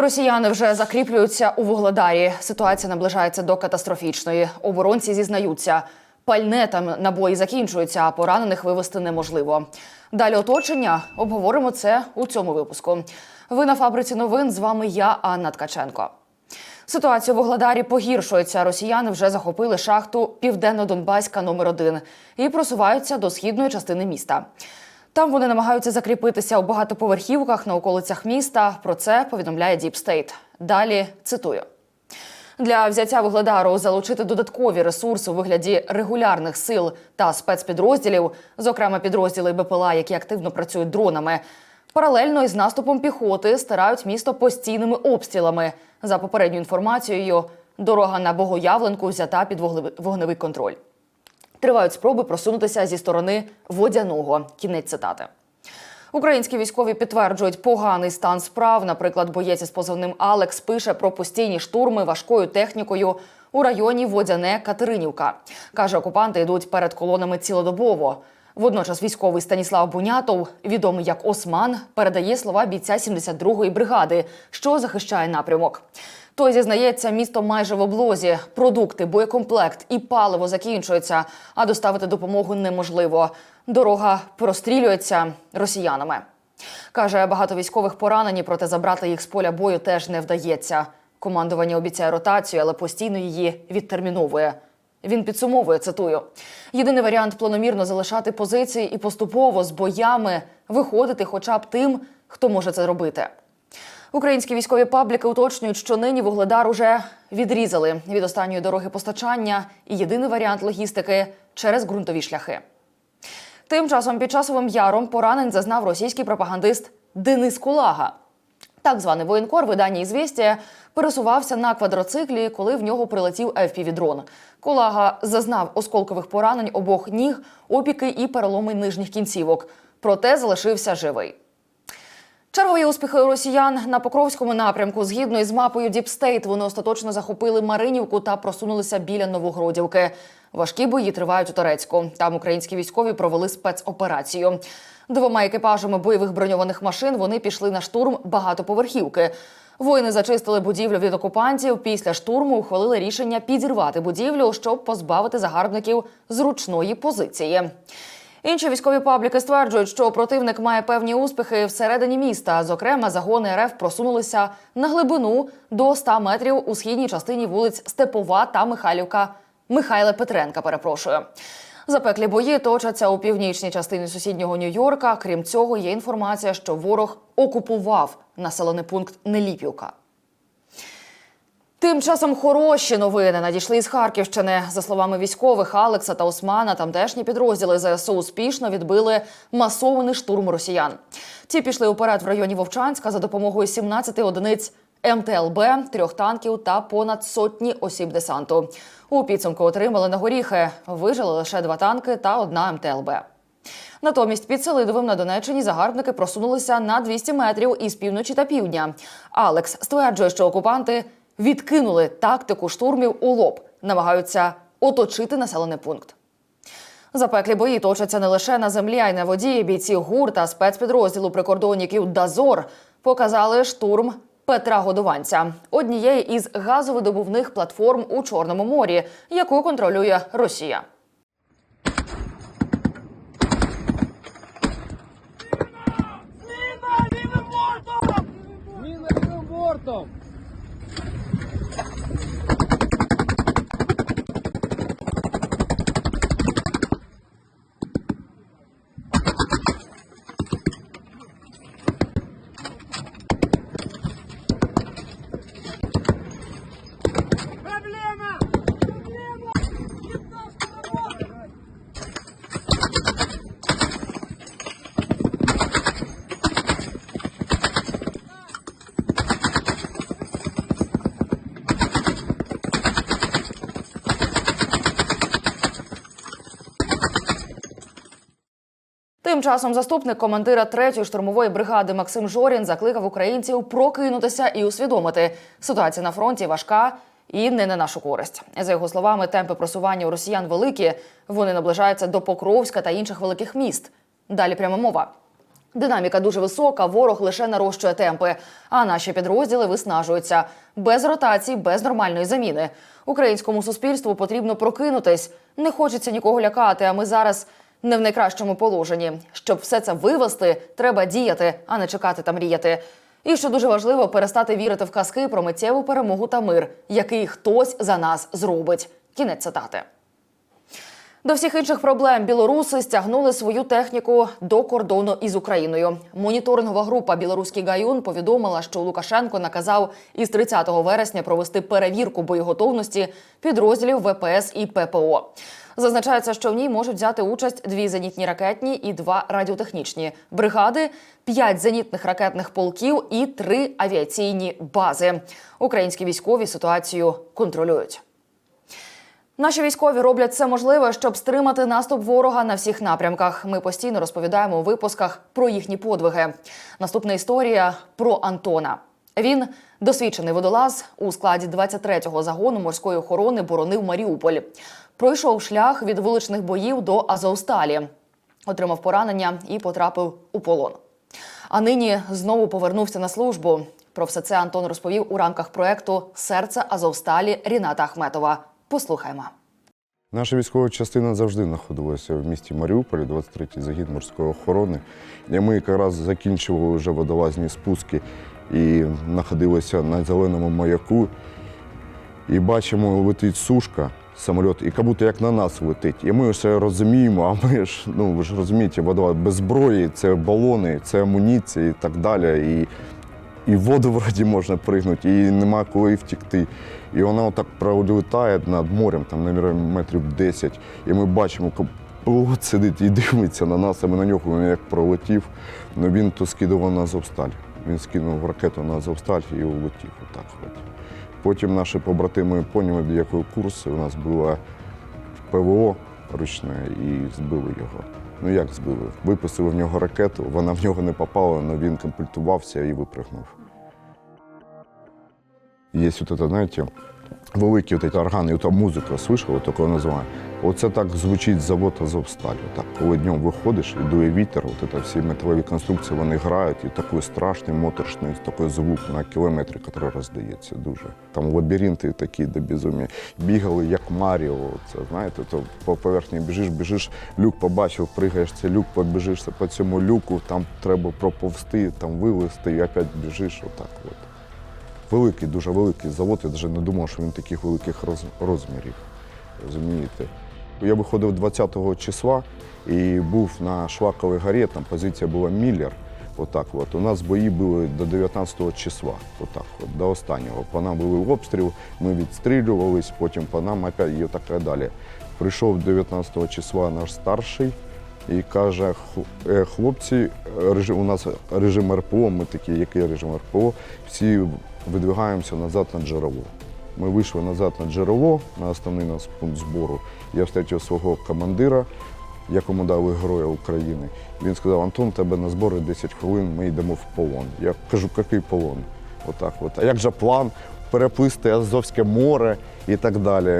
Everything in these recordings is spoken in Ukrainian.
Росіяни вже закріплюються у вугледарі. Ситуація наближається до катастрофічної. Оборонці зізнаються, пальне там набої закінчуються, а поранених вивести неможливо. Далі оточення обговоримо це у цьому випуску. Ви на фабриці новин. З вами я, Анна Ткаченко. Ситуація у Вугледарі погіршується. Росіяни вже захопили шахту Південно-Донбаська номер 1 і просуваються до східної частини міста. Там вони намагаються закріпитися у багатоповерхівках на околицях міста. Про це повідомляє State. Далі цитую. Для взяття вугледару залучити додаткові ресурси у вигляді регулярних сил та спецпідрозділів, зокрема підрозділи БПЛА, які активно працюють дронами. Паралельно із наступом піхоти стирають місто постійними обстрілами. За попередньою інформацією, дорога на Богоявленку взята під вогневий контроль. Тривають спроби просунутися зі сторони водяного. Кінець цитати. Українські військові підтверджують поганий стан справ. Наприклад, боєць із позивним Алекс пише про постійні штурми важкою технікою у районі Водяне Катеринівка. Каже, окупанти йдуть перед колонами цілодобово. Водночас військовий Станіслав Бунятов, відомий як Осман, передає слова бійця 72-ї бригади, що захищає напрямок. Той зізнається, місто майже в облозі. Продукти, боєкомплект і паливо закінчуються, а доставити допомогу неможливо. Дорога прострілюється росіянами. Каже, багато військових поранені, проте забрати їх з поля бою теж не вдається. Командування обіцяє ротацію, але постійно її відтерміновує. Він підсумовує, цитую: єдиний варіант планомірно залишати позиції і поступово з боями виходити, хоча б тим, хто може це робити. Українські військові пабліки уточнюють, що нині вугледар уже відрізали від останньої дороги постачання і єдиний варіант логістики через ґрунтові шляхи. Тим часом під часовим яром поранень зазнав російський пропагандист Денис Кулага. Так званий воєнкор видання «Ізвістія» пересувався на квадроциклі, коли в нього прилетів FPV-дрон. Кулага зазнав осколкових поранень обох ніг, опіки і переломи нижніх кінцівок. Проте залишився живий. Чергові успіхи росіян на Покровському напрямку. Згідно із мапою State, вони остаточно захопили Маринівку та просунулися біля Новогродівки. Важкі бої тривають у Торецьку. Там українські військові провели спецоперацію. Двома екіпажами бойових броньованих машин вони пішли на штурм багатоповерхівки. Воїни зачистили будівлю від окупантів. Після штурму ухвалили рішення підірвати будівлю, щоб позбавити загарбників зручної позиції. Інші військові пабліки стверджують, що противник має певні успіхи всередині міста. Зокрема, загони РФ просунулися на глибину до 100 метрів у східній частині вулиць Степова та Михайлівка. Михайла Петренка, перепрошую. Запеклі бої точаться у північній частині сусіднього Нью-Йорка. Крім цього, є інформація, що ворог окупував населений пункт Неліпівка. Тим часом хороші новини надійшли із Харківщини. За словами військових Алекса та Османа, тамтешні підрозділи ЗСУ успішно відбили масований штурм росіян. Ті пішли уперед в районі Вовчанська за допомогою 17 одиниць МТЛБ, трьох танків та понад сотні осіб десанту. У підсумку отримали на горіхи. Вижили лише два танки та одна МТЛБ. Натомість під Селидовим на Донеччині загарбники просунулися на 200 метрів із півночі та півдня. Алекс стверджує, що окупанти відкинули тактику штурмів у лоб, намагаються оточити населений пункт. Запеклі бої точаться не лише на землі, а й на воді. Бійці ГУР та спецпідрозділу прикордонників Дазор показали штурм Петра Годованця, однієї із газовидобувних платформ у Чорному морі, яку контролює Росія. Тим часом заступник командира 3-ї штурмової бригади Максим Жорін закликав українців прокинутися і усвідомити, ситуація на фронті важка і не на нашу користь. За його словами, темпи просування у росіян великі. Вони наближаються до Покровська та інших великих міст. Далі пряма мова. Динаміка дуже висока, ворог лише нарощує темпи, а наші підрозділи виснажуються без ротацій, без нормальної заміни. Українському суспільству потрібно прокинутись. Не хочеться нікого лякати. А ми зараз не в найкращому положенні. Щоб все це вивести, треба діяти, а не чекати та мріяти. І що дуже важливо, перестати вірити в казки про миттєву перемогу та мир, який хтось за нас зробить. Кінець цитати. До всіх інших проблем білоруси стягнули свою техніку до кордону із Україною. Моніторингова група Білоруський гаюн повідомила, що Лукашенко наказав із 30 вересня провести перевірку боєготовності підрозділів ВПС і ППО. Зазначається, що в ній можуть взяти участь дві зенітні ракетні і два радіотехнічні бригади, п'ять зенітних ракетних полків і три авіаційні бази. Українські військові ситуацію контролюють. Наші військові роблять все можливе, щоб стримати наступ ворога на всіх напрямках. Ми постійно розповідаємо у випусках про їхні подвиги. Наступна історія про Антона. Він досвідчений водолаз у складі 23-го загону морської охорони боронив Маріуполь. Пройшов шлях від вуличних боїв до Азовсталі, отримав поранення і потрапив у полон. А нині знову повернувся на службу. Про все це Антон розповів у рамках проекту Серце Азовсталі Ріната Ахметова. Послухаймо. Наша військова частина завжди знаходилася в місті Маріуполі, 23-й загін морської охорони. І ми якраз закінчували вже водолазні спуски і знаходилися на зеленому маяку. І бачимо, летить сушка, самоліт, і будто як на нас летить. І ми все розуміємо, а ми ж, ну ви ж розумієте, водолаз без зброї, це балони, це амуніція і так далі. І і в воду вроді можна пригнути, і нема коли втікти. І вона отак пролітає над морем, там, мабуть, метрів 10. І ми бачимо, як пілот сидить і дивиться на нас, а ми на нього він як пролетів. Ну він то скидував на Азовсталь. Він скинув ракету на Азовсталь і улетів. Отак от. Потім наші побратими поняли, до якої курсу. У нас було ПВО ручне і збили його. Ну як збили? Випустили в нього ракету, вона в нього не попала, але він компультувався і випрыгнув. Є это, знаєте, великі от ці органи, от музика слышали, таке називаю. Оце так звучить завод Азовсталь. Так, коли днем виходиш і дує вітер, от це всі металеві конструкції вони грають, і такий страшний, моторшний, такий звук на кілометри, який роздається дуже. Там лабіринти такі до безумія. Бігали, як Маріо. Це знаєте, то по поверхні біжиш, біжиш, люк побачив, пригаєш цей люк, побіжиш по цьому люку, там треба проповзти, там вилезти і опять біжиш. Отак от. Великий, дуже великий завод. Я навіть не думав, що він таких великих роз- розмірів. Розумієте? Я виходив 20-го числа і був на Шваковій горі, там позиція була Міллер. Отак от. У нас бої були до 19 го числа, отак от, до останнього. По нам були обстріл, ми відстрілювались, потім по нам опять і так далі. Прийшов 19 го числа наш старший і каже: е, хлопці, е, у нас режим РПО, ми такі, який режим РПО, всі видвигаємося назад на джерело. Ми вийшли назад на джерело, на основний наш пункт збору. Я встретив свого командира, якому дали Героя України. Він сказав: Антон, тебе на збори 10 хвилин, ми йдемо в полон. Я кажу, який полон? Отак от. А як же план? Переплисти Азовське море і так далі.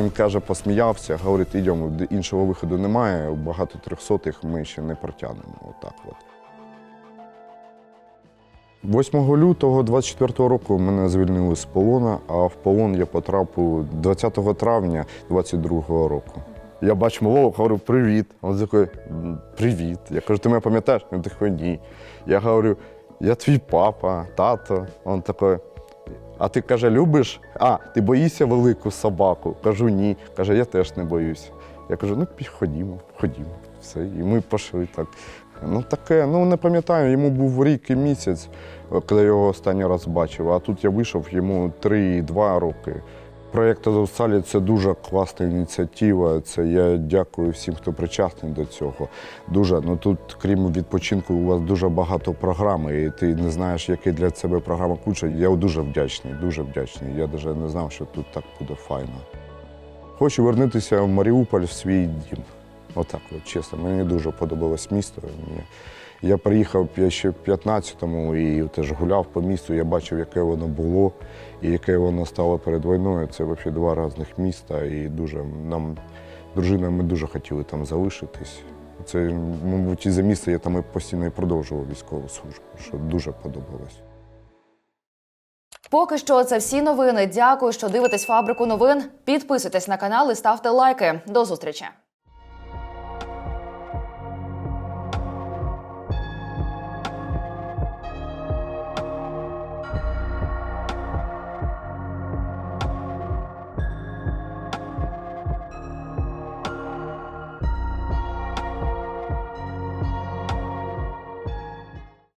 Він каже, посміявся, говорить, йдемо, іншого виходу немає, багато трьохсотих ми ще не протягнемо. Отак от. 8 лютого 24 року мене звільнили з полона, а в полон я потрапив 20 травня 22 року. Я бачу малого, говорю, привіт. Він такий, привіт. Я кажу, ти мене пам'ятаєш? Він такий, ні. Я говорю, я твій папа, тато. Він такий, а ти каже, любиш? А, ти боїшся велику собаку? Кажу, ні. Каже, я теж не боюсь. Я кажу, ну ходімо, ходімо. Все. І ми пішли так. Ну таке, ну не пам'ятаю, йому був рік і місяць, коли я його останній раз бачив. А тут я вийшов йому 3-2 роки. Проєкт «Азовсталі» – це дуже класна ініціатива. Це я дякую всім, хто причасний до цього. Дуже ну тут, крім відпочинку, у вас дуже багато програм, і ти не знаєш, яка для себе програма куча. Я дуже вдячний, дуже вдячний. Я навіть не знав, що тут так буде файно. Хочу вернутися в Маріуполь в свій дім. Отак, от, чесно, мені дуже подобалось місто. Я приїхав ще в 15-му і теж гуляв по місту, я бачив, яке воно було і яке воно стало перед війною. Це взагалі два різних міста. І дуже нам, дружиною, ми дуже хотіли там залишитись. Це, мабуть, і за місце я там і постійно і продовжував військову службу, що дуже подобалось. Поки що це всі новини. Дякую, що дивитесь фабрику новин. Підписуйтесь на канал і ставте лайки. До зустрічі.